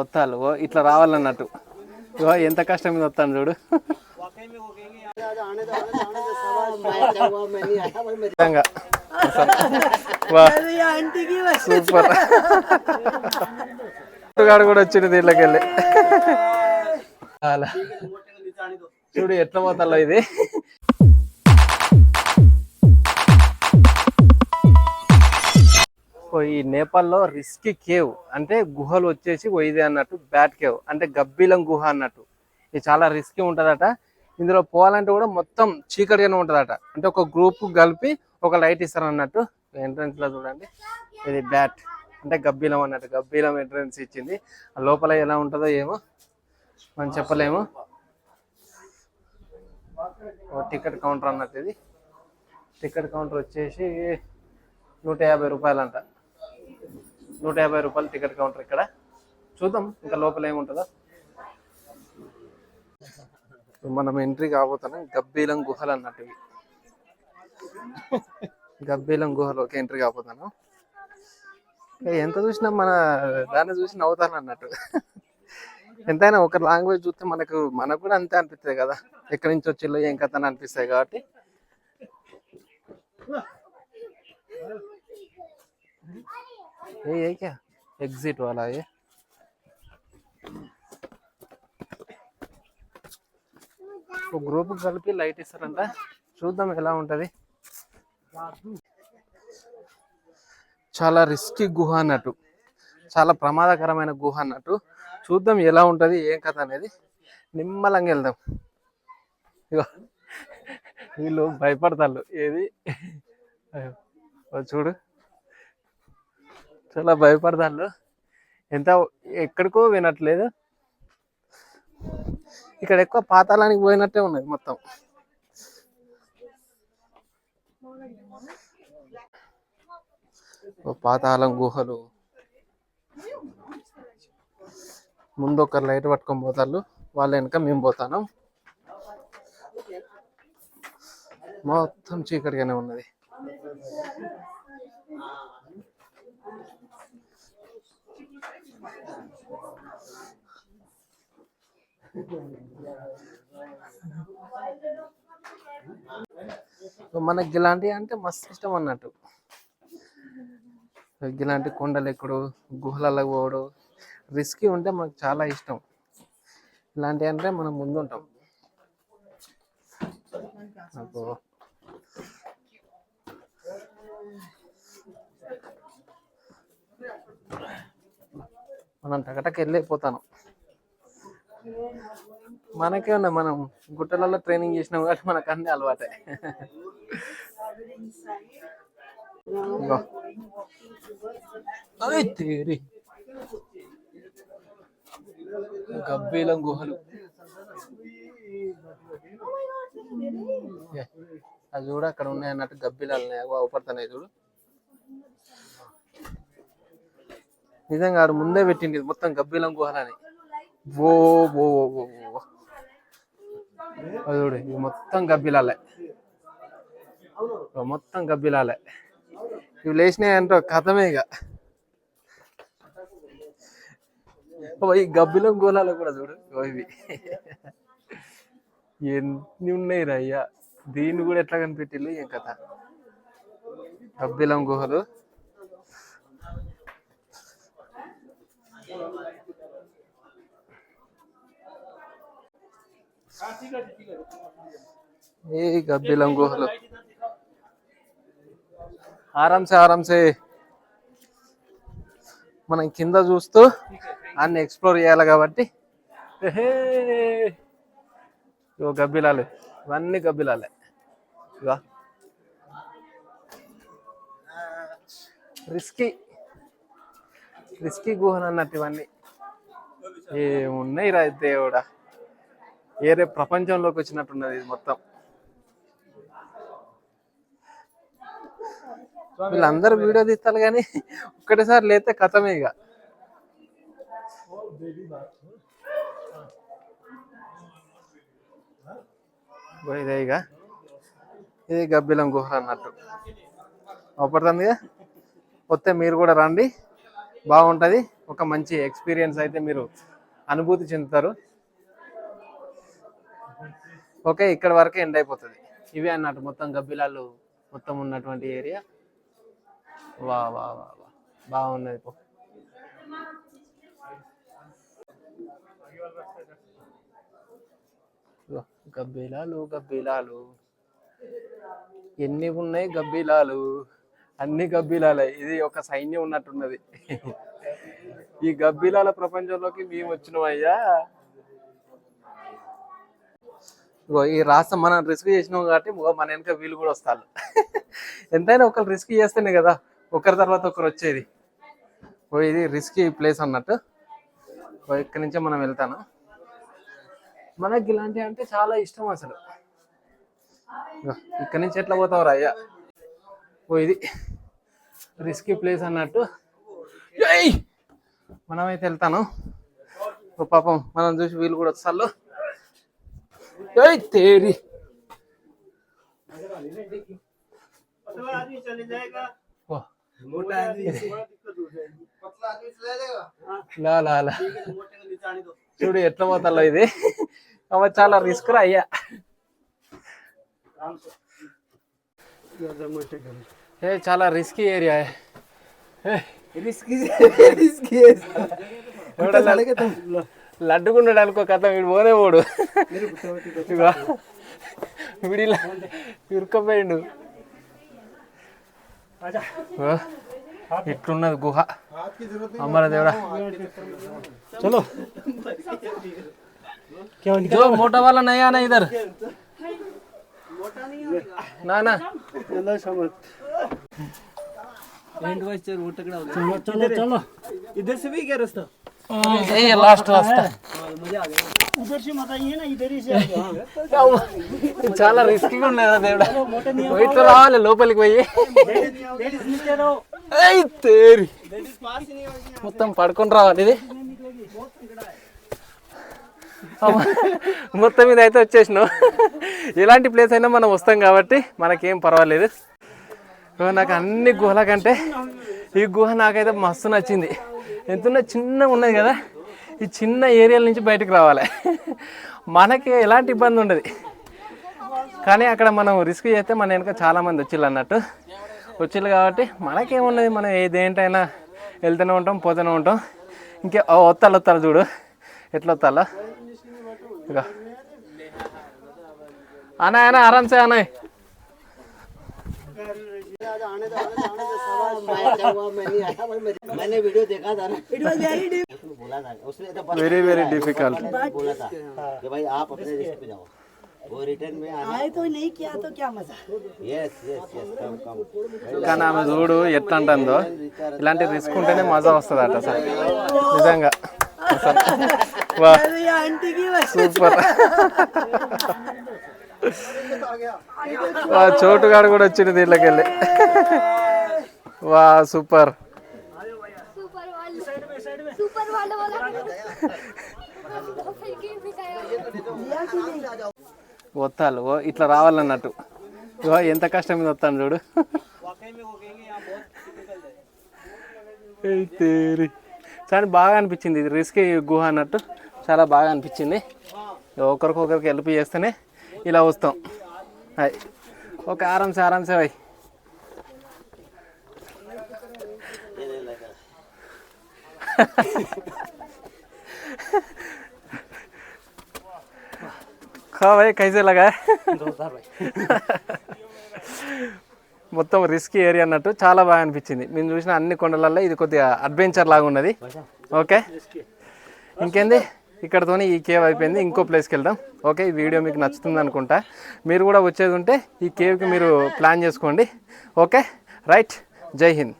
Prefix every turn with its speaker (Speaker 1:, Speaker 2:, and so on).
Speaker 1: వత్తాలు ఓ ఇట్లా రావాలన్నట్టు. ఎంత కష్టం మీద వస్తాను చూడు. సూపర్. గాడు కూడా వచ్చింది దీంట్లోకి వెళ్ళి. చూడు ఎట్లా పోతాలో ఇది. ఈ నేపాల్లో రిస్కీ కేవ్ అంటే గుహలు వచ్చేసి ఓ అన్నట్టు బ్యాట్ కేవ్ అంటే గబ్బిలం గుహ అన్నట్టు. ఇది చాలా రిస్కీ ఉంటుందట. ఇందులో పోవాలంటే కూడా మొత్తం చీకటిగానే ఉంటుందట. అంటే ఒక గ్రూప్ కలిపి ఒక లైట్ ఇస్తారు అన్నట్టు ఎంట్రెన్స్లో చూడండి. ఇది బ్యాట్ అంటే గబ్బిలం అన్నట్టు. గబ్బిలం ఎంట్రన్స్ ఇచ్చింది. ఆ లోపల ఎలా ఉంటుందో ఏమో మనం చెప్పలేము. టికెట్ కౌంటర్ అన్నట్టు ఇది. టికెట్ కౌంటర్ వచ్చేసి నూట యాభై రూపాయలు నూట యాభై రూపాయలు టికెట్ కౌంటర్ ఇక్కడ. చూద్దాం ఇంకా లోపల ఏముంటుందో. మనం ఎంట్రీ కాబోతున్నాం. గబ్బీలం గుహలు అన్నట్టు. ఇవి గబ్బీలం గుహలోకి ఎంట్రీ కాబోతున్నాం. ఎంత చూసినా మన దాన్ని చూసి నవ్వుతాను అన్నట్టు. ఎంతైనా ఒక లాంగ్వేజ్ చూస్తే మనకు మనకు కూడా అంతే అనిపిస్తుంది కదా. ఎక్కడి నుంచి వచ్చిల్లో ఏం కథ అని అనిపిస్తాయి కాబట్టి. ये ये क्या एग्जिट वाला ये ఒక గ్రూప్ కలిపి లైట్ ఇస్తారంట చూద్దాం ఎలా ఉంటది చాలా రిస్కీ గుహ అన్నట్టు చాలా ప్రమాదకరమైన గుహ అన్నట్టు చూద్దాం ఎలా ఉంటది ఏం కథ అనేది నిమ్మలంగా వెళ్దాం ఇగో వీళ్ళు భయపడతారు ఏది అయ్యో, ఓ చూడు చాలా భయపడతాళ్ళు. ఎంత ఎక్కడికో వినట్లేదు ఇక్కడ ఎక్కువ పాతాళానికి పోయినట్టే ఉన్నది మొత్తం. ఓ పాతాళం గుహలు. ముందు ఒక లైట్ పట్టుకొని పోతారు వాళ్ళ వెనక మేము పోతాను మొత్తం చీకటిగానే ఉన్నది. మనకి ఇలాంటివి అంటే మస్తు ఇష్టం అన్నట్టు. ఇలాంటి కొండలు ఎక్కుడు గుహలకు పోవడం రిస్కీ ఉంటే మనకు చాలా ఇష్టం. ఇలాంటివి అంటే మనం ముందు ఉంటాం Yeah. మనం టకటక వెళ్ళిపోతాను. మనకే ఉన్నాయి మనం గుట్టలలో ట్రైనింగ్ చేసినాం కాబట్టి మనకు అన్ని అలవాటే. తేరి. గబ్బీలం గుహలు. అది చూడు అక్కడ ఉన్నాయి అన్నట్టు గబ్బిలాలు ఉన్నాయి. అగో అవపడుతున్నాయి చూడు. నిజంగా ఆడు ముందే పెట్టింది మొత్తం గబ్బిలం గుహలని. ఓ ఓ ఓ అది చూడు ఇది మొత్తం గబ్బిలాలే. మొత్తం గబ్బిలాలే. ఇవి లేచినాయి అంటే కథమే ఇక. ఈ గబ్బిలం గోళాలు కూడా చూడు ఇవి. ఎన్ని ఉన్నాయి రయ్యా దీన్ని కూడా ఎట్లా కనిపెట్టిల్లు ఏం కథ? గబ్బిలం గుహలు. ఏ గబ్బిలం గుహలు ఆరాంసే ఆరాంసే మనం కింద చూస్తూ అన్ని ఎక్స్ప్లోర్ చేయాలి కాబట్టి హే గబ్బిలాలు ఇవన్నీ గబ్బిలాలే ఇవా రిస్కీ రిస్కీ గుహలు అన్నట్టు ఇవన్నీ ఏమున్నాయి రా దేవుడా ఏరే ప్రపంచంలోకి వచ్చినట్టున్నది ఇది మొత్తం. వీళ్ళందరూ వీడియో తీస్తారు కానీ ఒక్కటేసారి లేతే కథమే ఇక. ఇదే ఇక. ఇది గబ్బిలం గుహ అన్నట్టు. అవపడుతుందిగా? వస్తే మీరు కూడా రండి. బాగుంటుంది. ఒక మంచి ఎక్స్పీరియన్స్ అయితే మీరు అనుభూతి చెందుతారు. ఓకే ఇక్కడ వరకే ఎండ్ అయిపోతుంది. ఇవే అన్నట్టు మొత్తం గబ్బిలాలు మొత్తం ఉన్నటువంటి ఏరియా. వా వా వా వా. బాగున్నది పో. గబ్బిలాలు గబ్బిలాలు. ఎన్ని ఉన్నాయి గబ్బిలాలు? అన్ని గబ్బిలాలే. ఇది ఒక సైన్యం ఉన్నట్టున్నది. ఈ గబ్బిలాల ప్రపంచంలోకి మేము వచ్చినాం అయ్యా ఇగో ఈ రాష్ట్రం మనం రిస్క్ చేసినాం కాబట్టి మన వెనక వీళ్ళు కూడా వస్తారు. ఎంతైనా ఒకరు రిస్క్ చేస్తేనే కదా ఒకరి తర్వాత ఒకరు వచ్చేది. ఓ ఇది రిస్కీ ప్లేస్ అన్నట్టు. ఓ ఇక్కడి నుంచే మనం వెళ్తాను? మనకి ఇలాంటివి అంటే చాలా ఇష్టం అసలు. ఇక్కడి నుంచి ఎట్లా పోతావు అయ్యా? ఓ ఇది రిస్కీ ప్లేస్ అన్నట్టు. మనమైతే వెళ్తాను. ఓ పాపం మనం చూసి వీళ్ళు కూడా వస్తారు. ఏయ్ తేరి ఓ. లా లా లా చూడు ఎట్లా పోతాలో ఇది? అవ చాలా రిస్క్ రా అయ్యా. ఏ చాలా రిస్కీ ఏరియా లడ్డుకున్నాడు అనుకో కథ వీడు పోనే పోడు ఇగో, వీడు ఇలా ఇరుక్కపోయిండు ఓ, ఇట్లున్నది గుహ అమ్మర దేవుడా చలో जो मोटा वाला नहीं आना इधर ना ना
Speaker 2: चलो चलो चलो इधर से भी क्या रास्ता
Speaker 1: ये लास्ट रास्ता
Speaker 2: उधर से मत आइए ना इधर ही से आ जाओ, हाँ।
Speaker 1: చాలా రిస్కీగా ఉన్నదా దేవుడా ఇట్లా రావాలి లోపలికి పోయి
Speaker 2: लेडीज नीचे रहो
Speaker 1: ఏయ్ తేరి
Speaker 2: लेडीज पास ही नहीं होगी
Speaker 1: మొత్తం పడుకొని రావాలి ఇది అమ్మ, మొత్తం మీద అయితే వచ్చేసినావు ఎలాంటి ప్లేస్ అయినా మనం వస్తాం కాబట్టి మనకేం పర్వాలేదు ఓ, నాకు అన్ని గుహల కంటే ఈ గుహ నాకైతే మస్తు నచ్చింది ఎంతున్నా చిన్నగా ఉన్నది కదా ఈ చిన్న ఏరియాల నుంచి బయటకు రావాలి. మనకి ఎలాంటి ఇబ్బంది ఉండదు. కానీ అక్కడ మనం రిస్క్ చేస్తే మన వెనక చాలామంది వచ్చిళ్ళు అన్నట్టు. వచ్చిళ్ళు కాబట్టి మనకేమున్నది మనం ఏదేంటైనా వెళ్తూనే ఉంటాం పోతూనే ఉంటాం. ఇంకే ఓ, వత్తాలు చూడు. ఎట్లా వత్తాలో ఇక అనా అనా ఆరామ్సే అనాయ్
Speaker 3: मैंने वीडियो देखा था ना बोला था उसने तो बस
Speaker 1: వెరీ వెరీ డిఫికల్ట్
Speaker 3: बोला था कि भाई आप अपने रिस्क पे जाओ वो रिटर्न में आना
Speaker 2: आए तो नहीं किया तो क्या मजा
Speaker 3: yes yes yes come come
Speaker 1: కానీ ఆమె చూడు ఎట్లా అంటుందో ఇలాంటి రిస్క్ ఉంటేనే మజా వస్తుంది అట అసలు నిజంగా అసలు వా
Speaker 2: अरे ये आंटी की बस
Speaker 1: సూపర్ వా చోటుగాడు కూడా వచ్చింది దీంట్లోకి వెళ్ళి వా సూపర్. వత్తాలు ఇట్లా రావాలన్నట్టు. ఎంత కష్టం మీద వస్తాను చూడు. చాలా బాగా అనిపించింది ఇది రిస్క్ గుహ అన్నట్టు. చాలా బాగా అనిపించింది. ఒకరికొకరికి హెల్ప్ చేస్తేనే ఇలా వస్తాం హాయ్ ఓకే ఆరామ్సే ఆరామ్సే భాయ్ खा भाई कैसे लगा మొత్తం రిస్కీ ఏరియా అన్నట్టు చాలా బాగా అనిపించింది మేము చూసిన అన్ని కొండలలో ఇది కొద్దిగా అడ్వెంచర్ లాగా ఉన్నది ఓకే ఇంకేంది ఇక్కడతోనే ఈ కేవ్ అయిపోయింది. ఇంకో ప్లేస్కి వెళ్దాం. ఓకే ఈ వీడియో మీకు నచ్చుతుంది అనుకుంటా. మీరు కూడా వచ్చేది ఉంటే ఈ కేవ్కి మీరు ప్లాన్ చేసుకోండి. ఓకే రైట్ జై హింద్.